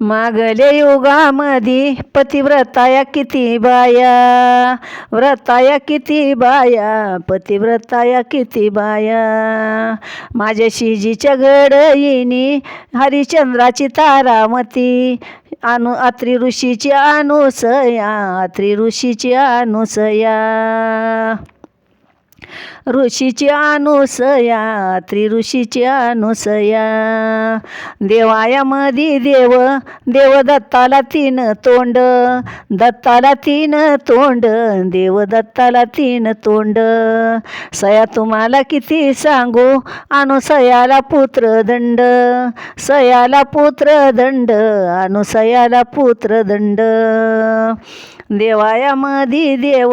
मागले युगामधी पतिव्रताया किती बाया? व्रताया किती बाया? पतिव्रताया किती बाया? माझ्या शिजीच्या घडईनी हरिश्चंद्राची तारामती अनु अत्री ऋषीची अनुसया अत्री ऋषीची अनुसया. ऋषीची अनुसया त्रिऋषीची अनुसया. देवायामधी देव देव दत्ताला तीन तोंड दत्ताला तीन तोंड देव दत्ताला तीन तोंड. सया तुम्हाला किती सांगू? अनुसयाला पुत्रदंड. सयाला पुत्रदंड अनुसयाला पुत्रदंड. देवायामधी देव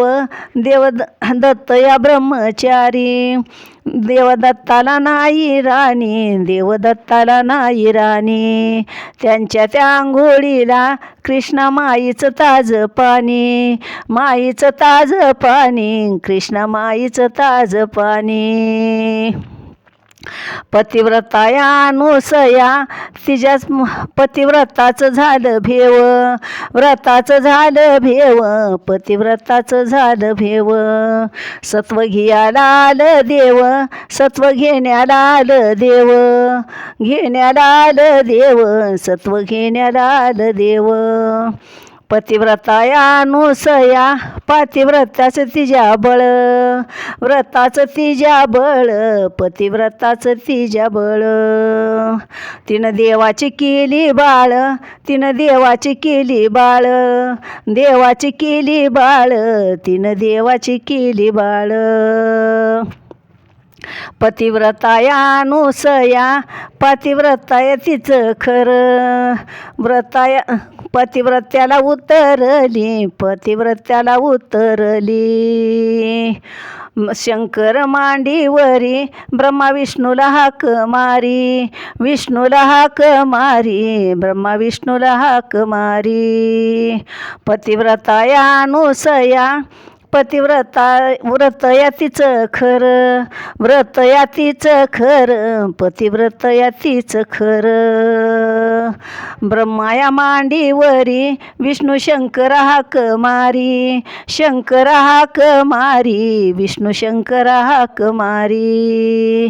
देव दत्त या ब्रह्मचारी. देवदत्ताला नाही राणी देवदत्ताला नाही राणी. त्यांच्या त्या आंघोळीला कृष्णा माईचं ताज पाणी माईचं ताज पाणी कृष्णा माईचं ताज पाणी. पतिव्रताया अनुसया तिच्याच पतिव्रताचं झालं भेव. व्रताचं झालं भेव पतिव्रताचं झालं भेव. सत्व घियाला आलं देव सत्व घेण्याला आलं देव. घेण्याला आलं देव सत्व घेण्याला आलं देव. पतिव्रताया अनुसया पातिव्रताचं तिच्या बळ. व्रताचं तिज्या बळ पतिव्रताचं तिज्या बळ. तिनं देवाची केली बाळ तिनं देवाची केली बाळ. देवाची केली बाळ तिनं देवाची केली बाळ. पतिव्रताया अनुसया पतिव्रताय तिचं खरं. व्रताया पतिव्रत्याला उतरली पतिव्रत्याला उतरली. शंकर मांडीवरी ब्रह्मा विष्णूला हाक मारी. विष्णूला हाक मारी ब्रह्मा विष्णूला हाक मारी. पतिव्रताया अनुसया पतिव्रता व्रत यातीचं खरं व्रत यातीचं खरं पतिव्रत यातीचं खरं. ब्रह्माया मांडीवरी विष्णू शंकर हाक मारी शंकर हाक मारी विष्णू शंकर हा कमारी